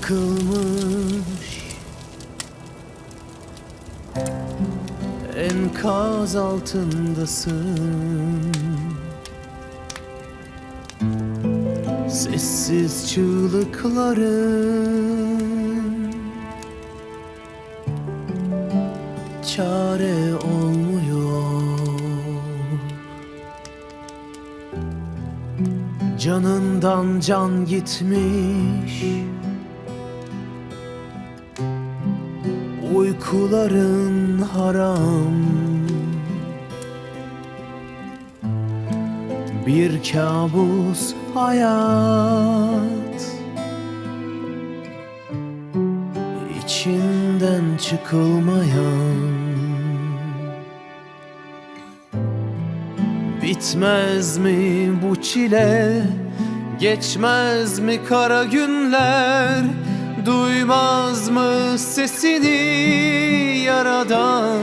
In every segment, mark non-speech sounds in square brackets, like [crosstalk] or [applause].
Bırakılmış Enkaz altındasın. Sessiz çığlıkların Çare olmuyor. Canından can gitmiş Uykuların haram Bir kabus hayat İçinden çıkılmayan Bitmez mi bu çile? Geçmez mi kara günler? Duymaz mı sesini yaradan?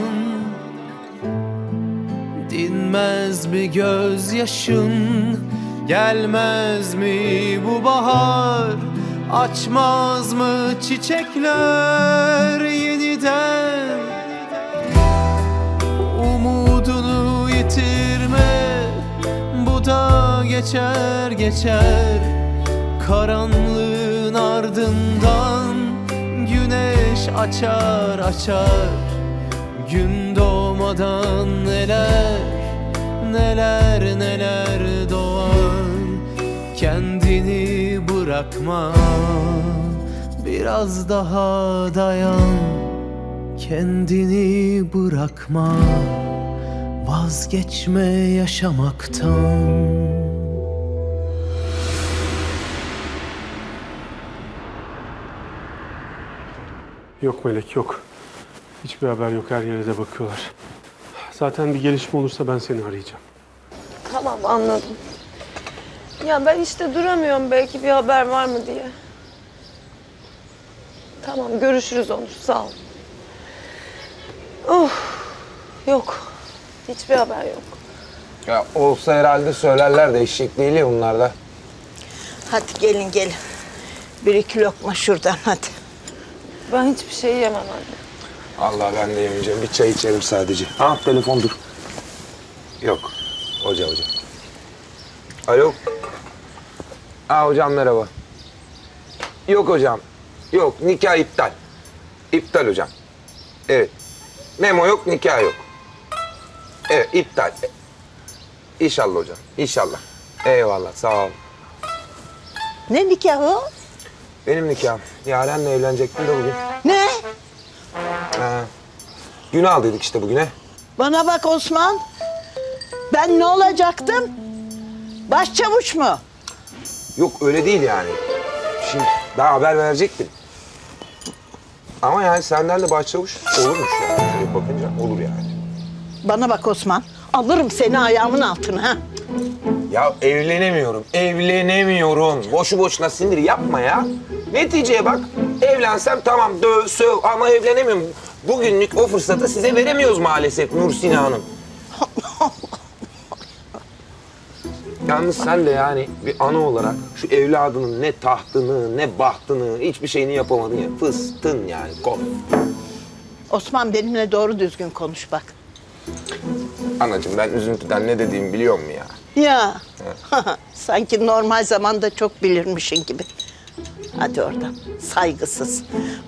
Dinmez mi gözyaşın? Gelmez mi bu bahar? Açmaz mı çiçekler yeniden? Umudunu yitirme Bu da geçer geçer Karanlığın ardından Açar açar. Gün doğmadan neler Neler neler doğar. Kendini bırakma Biraz daha dayan. Kendini bırakma Vazgeçme yaşamaktan Yok Melek yok. Hiçbir haber yok. Her yere de bakıyorlar. Zaten bir gelişme olursa ben seni arayacağım. Tamam anladım. Ya ben işte duramıyorum belki bir haber var mı diye. Tamam görüşürüz Onur sağ ol. Oh yok hiçbir haber yok. Ya olsa herhalde söylerler de eşek değil ya bunlar da. Hadi gelin gelin. Bir iki lokma şuradan hadi. Ben hiçbir şey yemem anne. Allah ben de yemeyeceğim. Bir çay içerim sadece. Ha telefon dur. Yok. Hoca hoca. Alo. Ha hocam merhaba. Yok hocam. Yok nikah iptal. İptal hocam. Evet. Memo yok nikah yok. Evet iptal. İnşallah hocam. İnşallah. Eyvallah sağ ol. Ne nikahı? Benim nikahım. Yaren'le evlenecektim de bugün. Ne? Ha. Günü aldıydık işte bugüne. Bana bak Osman. Ben ne olacaktım? Başçavuş mu? Yok öyle değil yani. Şimdi daha haber verecektim. Ama yani senden de başçavuş olurmuş yani. Şöyle bakınca olur yani. Bana bak Osman. Alırım seni ayağımın altına ha. Ya evlenemiyorum, evlenemiyorum. Boşu boşuna sinir yapma ya. Neticeye bak, evlensem tamam döv, söv ama evlenemiyorum. Bugünlük o fırsatı size veremiyoruz maalesef Nursina Hanım. [laughs] Yalnız sen de yani bir ana olarak şu evladının ne tahtını, ne bahtını, hiçbir şeyini yapamadın ya. Fıstın yani, kop. Osman benimle doğru düzgün konuş bak. Anacığım ben üzüntüden ne dediğimi biliyor musun ya? Ya. [laughs] Sanki normal zamanda çok bilirmişin gibi. Hadi oradan. Saygısız.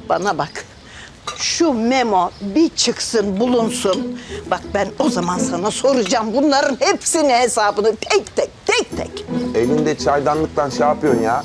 Bana bak. Şu memo bir çıksın, bulunsun. Bak ben o zaman sana soracağım bunların hepsini hesabını tek tek, tek tek. Elinde çaydanlıktan şey yapıyorsun ya.